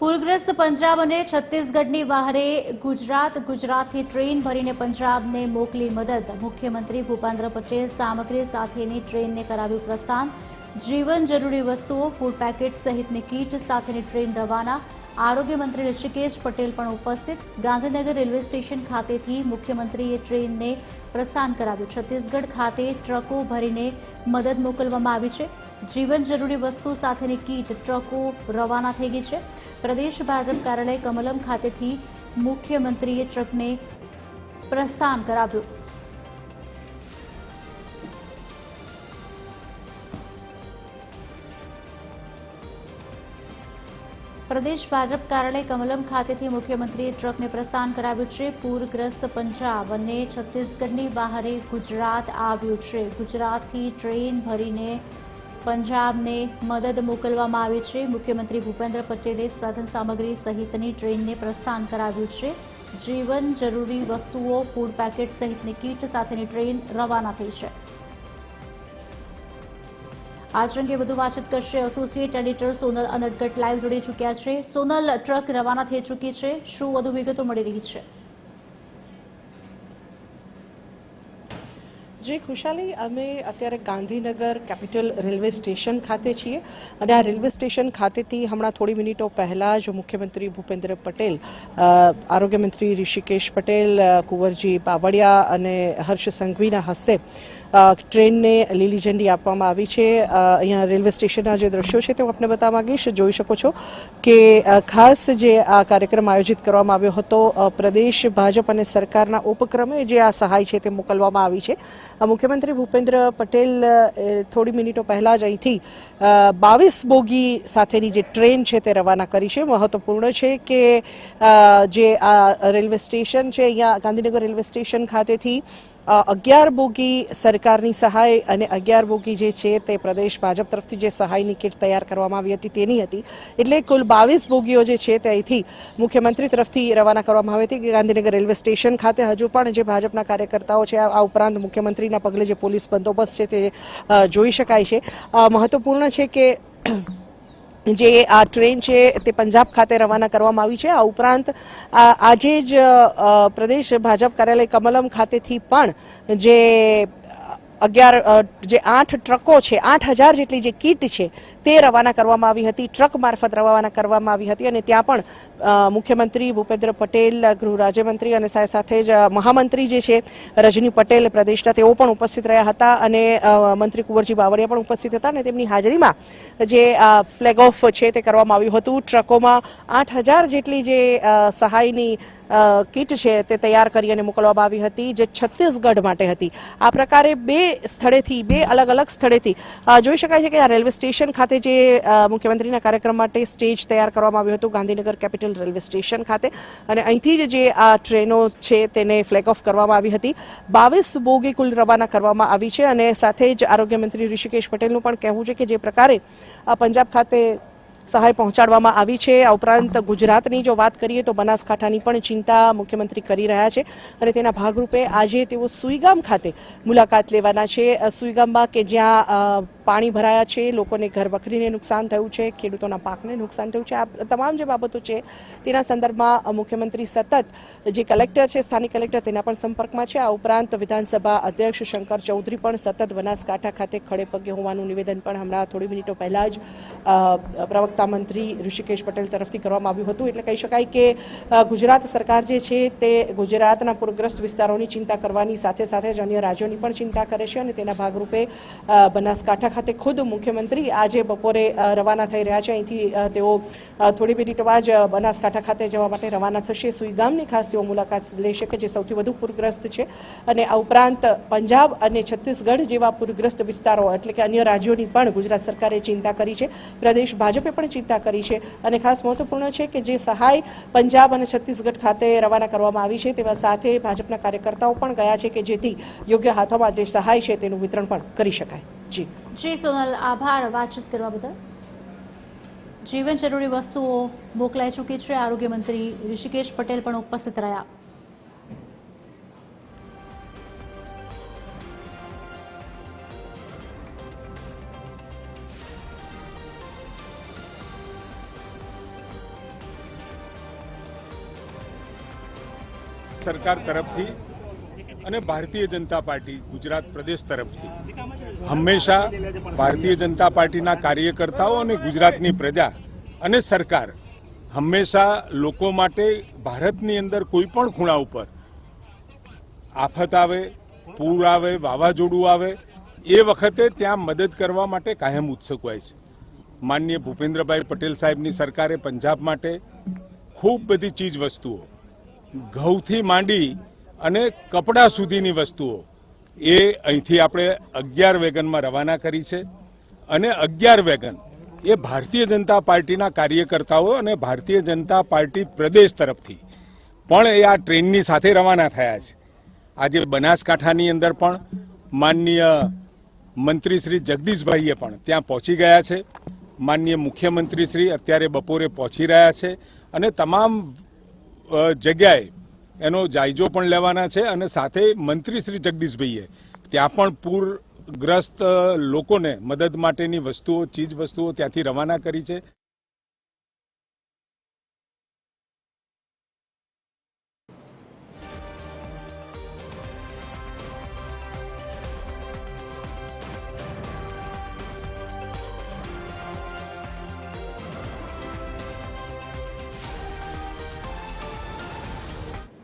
પૂરગ્રસ્ત પંજાબ અને છત્તીસગઢની બહારે ગુજરાત ગુજરાતથી ટ્રેન ભરીને પંજાબને મોકલી મદદ. મુખ્યમંત્રી ભૂપેન્દ્ર પટેલ સામગ્રી સાથેની ટ્રેનને કરાવ્યું પ્રસ્થાન. જીવન જરૂરી વસ્તુઓ ફૂડ પેકેટ સહિતની કીટ સાથેની ટ્રેન રવાના. આરોગ્ય મંત્રી ઋષિકેશ પટેલ પણ ઉપસ્થિત. ગાંધીનગર રેલવે સ્ટેશન ખાતેથી મુખ્યમંત્રીએ ટ્રેનને પ્રસ્થાન કરાવ્યું. છત્તીસગઢ ખાતે ટ્રકો ભરીને મદદ મોકલવામાં આવી છે. જીવન જરૂરી વસ્તુ સાથેની કીટ ટ્રકો રવાના થઈ ગઈ છે. પ્રદેશ ભાજપ કાર્યાલય કમલમ ખાતેથી મુખ્યમંત્રીએ ટ્રકને પ્રસ્થાન કરાવ્યું. પ્રદેશ ભાજપ કાર્યાલય કમલમ ખાતેથી મુખ્યમંત્રીએ ટ્રકને પ્રસ્થાન કરાવ્યું છે. પૂરગ્રસ્ત પંજાબ અને છત્તીસગઢની બહારે ગુજરાત આવ્યું છે. ગુજરાતથી ટ્રેન ભરીને પંજાબને મદદ મોકલવામાં આવી છે. મુખ્યમંત્રી ભૂપેન્દ્ર પટેલે સાધન સામગ્રી સહિતની ટ્રેનને પ્રસ્થાન કરાવ્યું છે. જીવન જરૂરી વસ્તુઓ, ફૂડ પેકેટ સહિતની કીટ સાથેની ટ્રેન રવાના થઈ છે. આજ અંગે વધુ વાતચીત કરશે associate editor Sonal Anadkat live જોડી ચૂક્યા છે. સોનલ ટ્રક રવાના થઈ ચૂકી છે. શું વધુ વિગતો મળી રહી છે? જે, ખુશાલી, અમે અત્યારે ગાંધીનગર કેપિટલ રેલવે સ્ટેશન ખાતે છીએ અને આ રેલવે સ્ટેશન ખાતેથી હમણાં થોડી મિનિટો પહેલાં જ મુખ્યમંત્રી ભૂપેન્દ્ર પટેલ આરોગ્યમંત્રી આરોગ્ય ઋષિકેશ પટેલ કુંવરજી બાવળિયા અને હર્ષ સંઘવીના હસ્તે ટ્રેનને લીલી ઝંડી આપવામાં આવી છે. અહીંયા રેલવે સ્ટેશનના જે દ્રશ્યો છે તે હું આપને બતાવવા માંગીશ. જોઈ શકો છો કે ખાસ જે આ કાર્યક્રમ આયોજિત કરવામાં આવ્યો હતો પ્રદેશ ભાજપ અને સરકારના ઉપક્રમે જે આ સહાય છે તે મોકલવામાં આવી છે. મુખ્યમંત્રી ભૂપેન્દ્ર પટેલ થોડી મિનિટો પહેલાં જ અહીંથી બાવીસ બોગી સાથેની જે ટ્રેન છે તે રવાના કરી છે. મહત્વપૂર્ણ છે કે જે આ રેલવે સ્ટેશન છે, અહીંયા ગાંધીનગર રેલવે સ્ટેશન ખાતેથી અગિયાર બોગી સરકારની સહાય અને અગિયાર બોગી જે છે તે પ્રદેશ ભાજપ તરફથી જે સહાયની કિટ તૈયાર કરવામાં આવી હતી તેની હતી. એટલે કુલ બાવીસ બોગીઓ જે છે તે અહીંથી મુખ્યમંત્રી તરફથી રવાના કરવામાં આવી હતી. ગાંધીનગર રેલવે સ્ટેશન ખાતે હજુ પણ જે ભાજપના કાર્યકર્તાઓ છે, આ ઉપરાંત મુખ્યમંત્રીના પગલે જે પોલીસ બંદોબસ્ત છે તે જોઈ શકાય છે. મહત્વપૂર્ણ છે કે જે આ ટ્રેન છે તે પંજાબ ખાતે રવાના કરવામાં આવી છે. આ ઉપરાંત આજે જ પ્રદેશ ભાજપ કાર્યાલય કમલમ ખાતેથી પણ જે અગિયાર જે આઠ ટ્રકો છે, આઠ હજાર જેટલી જે કીટ છે, તે રવાના કરવામાં આવી હતી. ટ્રક મારફત રવાના કરવામાં આવી હતી અને ત્યાં પણ મુખ્યમંત્રી ભૂપેન્દ્ર પટેલ, ગૃહ રાજ્યમંત્રી અને સાથે જ મહામંત્રી જે છે, રજની પટેલ પ્રદેશના તેઓ પણ ઉપસ્થિત રહ્યા હતા અને મંત્રી કુંવરજી બાવળિયા પણ ઉપસ્થિત હતા અને તેમની હાજરીમાં જે ફ્લેગ ઓફ છે તે કરવામાં આવ્યું હતું. ટ્રકોમાં આઠ હજાર જેટલી જે સહાયની કીટ છે તે તૈયાર કરી અને મોકલવામાં આવી હતી, જે છત્તીસગઢ માટે હતી. આ પ્રકારે બે સ્થળેથી, બે અલગ અલગ સ્થળેથી જોઈ શકાય છે કે આ રેલવે સ્ટેશન ખાતે જે મુખ્યમંત્રીના કાર્યક્રમ માટે સ્ટેજ તૈયાર કરવામાં આવ્યું હતું, ગાંધીનગર કેપિટલ રેલવે સ્ટેશન ખાતે. અને અહીંથી જ જે આ ટ્રેનો છે તેને ફ્લેગ ઓફ કરવામાં આવી હતી. બાવીસ બોગી કુલ રવાના કરવામાં આવી છે અને સાથે જ આરોગ્ય મંત્રી ઋષિકેશ પટેલનું પણ કહેવું છે કે જે પ્રકારે પંજાબ ખાતે સહાય પહોંચાડવામાં આવી છે. આ ઉપરાંત ગુજરાતની જો વાત કરીએ તો બનાસકાંઠાની પણ ચિંતા મુખ્યમંત્રી કરી રહ્યા છે અને તેના ભાગરૂપે આજે તેઓ સુઈગામ ખાતે મુલાકાત લેવાના છે. સુઈગામમાં કે જ્યાં પાણી ભરાયા છે, લોકોને ઘર વખરીને નુકસાન થયું છે, ખેડૂતોના પાકને નુકસાન થયું છે. આ તમામ જે બાબતો છે તેના સંદર્ભમાં મુખ્યમંત્રી સતત જે કલેક્ટર છે, સ્થાનિક કલેક્ટર તેના પણ સંપર્કમાં છે. આ ઉપરાંત વિધાનસભા અધ્યક્ષ શંકર ચૌધરી પણ સતત બનાસકાંઠા ખાતે ખડે હોવાનું નિવેદન પણ હમણાં થોડી મિનિટો પહેલાં જ પ્રવક્તા મંત્રી ઋષિકેશ પટેલ તરફથી કરવામાં આવ્યું હતું. એટલે કહી શકાય કે ગુજરાત સરકાર જે છે તે ગુજરાતના પૂરગ્રસ્ત વિસ્તારોની ચિંતા કરવાની સાથે સાથે જ અન્ય રાજ્યોની પણ ચિંતા કરે છે અને તેના ભાગરૂપે બનાસકાંઠા ખાતે ખુદ મુખ્યમંત્રી આજે બપોરે રવાના થઈ રહ્યા છે. અહીંથી તેઓ થોડી મિનિટમાં જ બનાસકાંઠા ખાતે જવા માટે રવાના થશે. સુઈગામની ખાસ તેઓ મુલાકાત લેશે કે જે સૌથી વધુ પૂરગ્રસ્ત છે. અને આ ઉપરાંત પંજાબ અને છત્તીસગઢ જેવા પૂરગ્રસ્ત વિસ્તારો, એટલે કે અન્ય રાજ્યોની પણ ગુજરાત સરકારે ચિંતા કરી છે. પ્રદેશ ભાજપે પણ ચિંતા કરી છે. અને ખાસ મહત્વપૂર્ણ છે કે જે સહાય પંજાબ અને છત્તીસગઢ ખાતે રવાના કરવામાં આવી છે, તેવા સાથે ભાજપના કાર્યકર્તાઓ પણ ગયા છે કે જેથી યોગ્ય હાથોમાં જે સહાય છે તેનું વિતરણ પણ કરી શકાય. જી. જી, સોનલ, આભાર વાતચીત કરવા બદલ. જીવન જરૂરી વસ્તુઓ મોકલાઈ ચૂકી છે. આરોગ્ય મંત્રી ઋષિકેશ પટેલ પણ ઉપસ્થિત રહ્યા. સરકાર તરફથી અને ભારતીય જનતા પાર્ટી ગુજરાત પ્રદેશ તરફથી. હંમેશા ભારતીય જનતા પાર્ટીના કાર્યકર્તાઓ અને ગુજરાતની પ્રજા અને સરકાર હંમેશા લોકો માટે ભારતની અંદર કોઈ પણ ખૂણા ઉપર આફત આવે, પૂર આવે, વાવાઝોડું આવે, એ વખતે ત્યાં મદદ કરવા માટે કાયમ ઉત્સુક હોય છે. માનનીય ભૂપેન્દ્રભાઈ પટેલ સાહેબની સરકારે પંજાબ માટે ખૂબ બધી ચીજ વસ્તુઓ ઘઉંથી માંડી અને કપડાં સુધીની વસ્તુઓ, એ અહીંથી આપણે અગિયાર વેગનમાં રવાના કરી છે. અને અગિયાર વેગન, એ ભારતીય જનતા પાર્ટીના કાર્યકર્તાઓ અને ભારતીય જનતા પાર્ટી પ્રદેશ તરફથી પણ એ આ ટ્રેનની સાથે રવાના થયા છે. આજે બનાસકાંઠાની અંદર પણ માનનીય મંત્રી શ્રી જગદીશભાઈએ પણ ત્યાં પહોંચી ગયા છે. માનનીય મુખ્યમંત્રી શ્રી અત્યારે બપોરે પહોંચી રહ્યા છે. અને તમામ જગ્યાએ એનો જાયજો પણ લેવાના છે અને સાથે મંત્રી શ્રી જગદીશભાઈએ ત્યાં પણ પૂરગ્રસ્ત લોકોને મદદ માટેની વસ્તુઓ ચીજ વસ્તુઓ ત્યાંથી રવાના કરી છે.